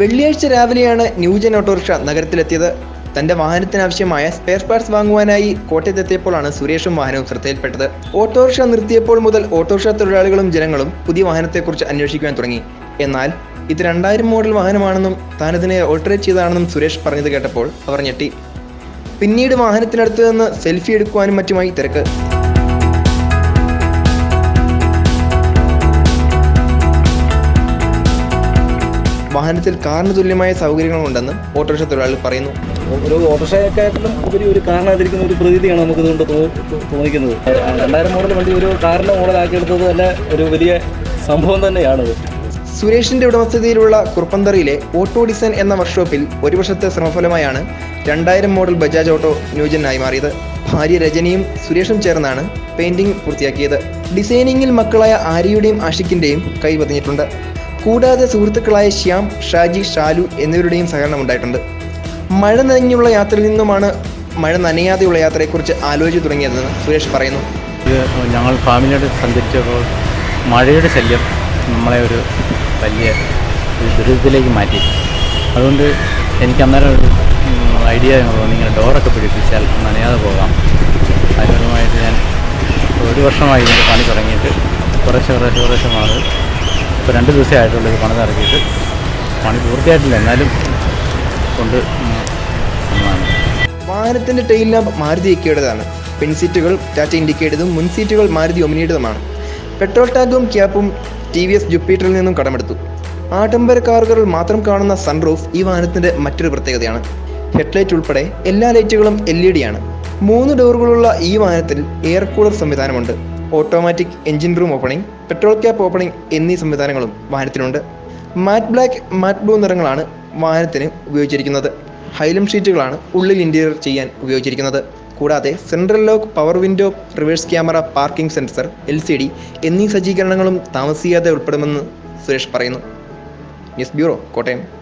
വെള്ളിയാഴ്ച രാവിലെയാണ് new gen autorickshaw നഗരത്തിലെത്തിയത്. തന്റെ വാഹനത്തിനാവശ്യമായ സ്പെയർ പാർട്സ് വാങ്ങുവാനായി കോട്ടയത്തെത്തിയപ്പോഴാണ് സുരേഷും വാഹനവും ശ്രദ്ധയിൽപ്പെട്ടത്. ഓട്ടോറിക്ഷ നിർത്തിയപ്പോൾ മുതൽ ഓട്ടോറിക്ഷ തൊഴിലാളികളും ജനങ്ങളും പുതിയ വാഹനത്തെക്കുറിച്ച് അന്വേഷിക്കാൻ തുടങ്ങി. എന്നാൽ ഇത് രണ്ടായിരം മോഡൽ വാഹനമാണെന്നും താനതിനെ ഓൾട്ടറേറ്റ് ചെയ്തതാണെന്നും സുരേഷ് പറഞ്ഞത് കേട്ടപ്പോൾ അവർ ഞെട്ടി. പിന്നീട് വാഹനത്തിനടുത്ത് നിന്ന് സെൽഫി എടുക്കുവാനും മറ്റുമായി തിരക്ക്. വാഹനത്തിൽ കാറിന് തുല്യമായ സൗകര്യങ്ങളുണ്ടെന്ന് ഓട്ടോറിക്ഷ തൊഴിലാളി പറയുന്നു. ഒരു ഓട്ടോറിക്ഷയെക്കാട്ടിലും ഉപരി ഒരു കാറിനകത്തിരിക്കുന്ന ഒരു പ്രതീതിയാണ് നമുക്ക് ഇതുകൊണ്ട് തോന്നിക്കുന്നത്. രണ്ടായിരം മോഡൽ വണ്ടി ഒരു കാറിന്റെ മോഡലാക്കിയെടുത്തത് തന്നെ ഒരു വലിയ സംഭവം തന്നെയാണ് സുരേഷിന്റെ ഉടമസ്ഥതയിലുള്ള കുറുപ്പന്തറിയിലെ ഓട്ടോ ഡിസൈൻ എന്ന വർക്ക്ഷോപ്പിൽ ഒരു വർഷത്തെ ശ്രമഫലമായാണ് രണ്ടായിരം മോഡൽ ബജാജ് ഓട്ടോ ന്യൂജനായി മാറിയത്. ഭാര്യ രജനിയും സുരേഷും ചേർന്നാണ് പെയിന്റിംഗ് പൂർത്തിയാക്കിയത്. ഡിസൈനിങ്ങിൽ മക്കളായ ആര്യയുടെയും ആഷിക്കിന്റെയും കൈ പതിഞ്ഞിട്ടുണ്ട്. കൂടാതെ സുഹൃത്തുക്കളായ ശ്യാം ഷാജി ഷാലു എന്നിവരുടെയും സഹകരണം ഉണ്ടായിട്ടുണ്ട്. മഴ നനഞ്ഞുള്ള യാത്രയിൽ നിന്നുമാണ് മഴ നനയാതെയുള്ള യാത്രയെക്കുറിച്ച് ആലോചിച്ച് തുടങ്ങിയതെന്ന് സുരേഷ് പറയുന്നു. ഞങ്ങൾ ഫാമിലിയോട് സഞ്ചരിച്ചപ്പോൾ മഴയുടെ ശല്യം നമ്മളെ ഒരു വലിയ ദുരിതത്തിലേക്ക് മാറ്റി അതുകൊണ്ട് എനിക്ക് അന്നേരം ഒരു ഐഡിയ തോന്നി ഇങ്ങനെ ഡോറൊക്കെ പിടിപ്പിച്ചാൽ നനയാതെ പോകാം. അതിനുമായിട്ട് ഞാൻ ഒരു വർഷമായി ഇതിന്റെ പണി തുടങ്ങിയിട്ട് കുറേശ്ശെ കുറേശ്ശെ കുറേശ്ശെ മാറി ഇപ്പോൾ രണ്ട് ദിവസമേ ആയിട്ടുള്ളൂ ഇത് പണിത് പണി പൂർത്തിയായിട്ടില്ല. എന്നാലും കൊണ്ട് വാഹനത്തിന്റെ ടെയിൽ ലാമ്പ് മാരുതി ഇക്കയുടേതാണ് പിൻസീറ്റുകൾ ടാറ്റ ഇൻഡിക്കേറ്റതും മുൻ സീറ്റുകൾ മാരുതി ഒമിനിയുടേതുമാണ്. പെട്രോൾ ടാങ്കും ക്യാപ്പും ടി വി എസ് ജുപ്പീറ്ററിൽ നിന്നും കടമെടുത്തു. ആഡംബര കാറുകളിൽ മാത്രം കാണുന്ന സൺറൂഫ് ഈ വാഹനത്തിന്റെ മറ്റൊരു പ്രത്യേകതയാണ്. ഹെഡ്ലൈറ്റ് ഉൾപ്പെടെ എല്ലാ ലൈറ്റുകളും എൽ ഇ ഡി ആണ് മൂന്ന് ഡോറുകളുള്ള ഈ വാഹനത്തിൽ എയർ കൂളർ സംവിധാനമുണ്ട്. Automatic engine room opening petrol cap opening എന്നീ സംവിധാനങ്ങളും വാഹനത്തിനുണ്ട്. മാറ്റ് ബ്ലാക്ക് മാറ്റ് ബ്ലൂ നിറങ്ങളാണ് വാഹനത്തിന് ഉപയോഗിച്ചിരിക്കുന്നത്. ഹൈലം ഷീറ്റുകളാണ് ഉള്ളിൽ ഇന്റീരിയർ ചെയ്യാൻ ഉപയോഗിച്ചിരിക്കുന്നത്. കൂടാതെ central lock power window reverse camera parking sensor L C D എന്നീ സജ്ജീകരണങ്ങളും താമസിയാതെ ഉൾപ്പെടുമെന്ന് സുരേഷ് പറയുന്നു. News bureau Kottayam.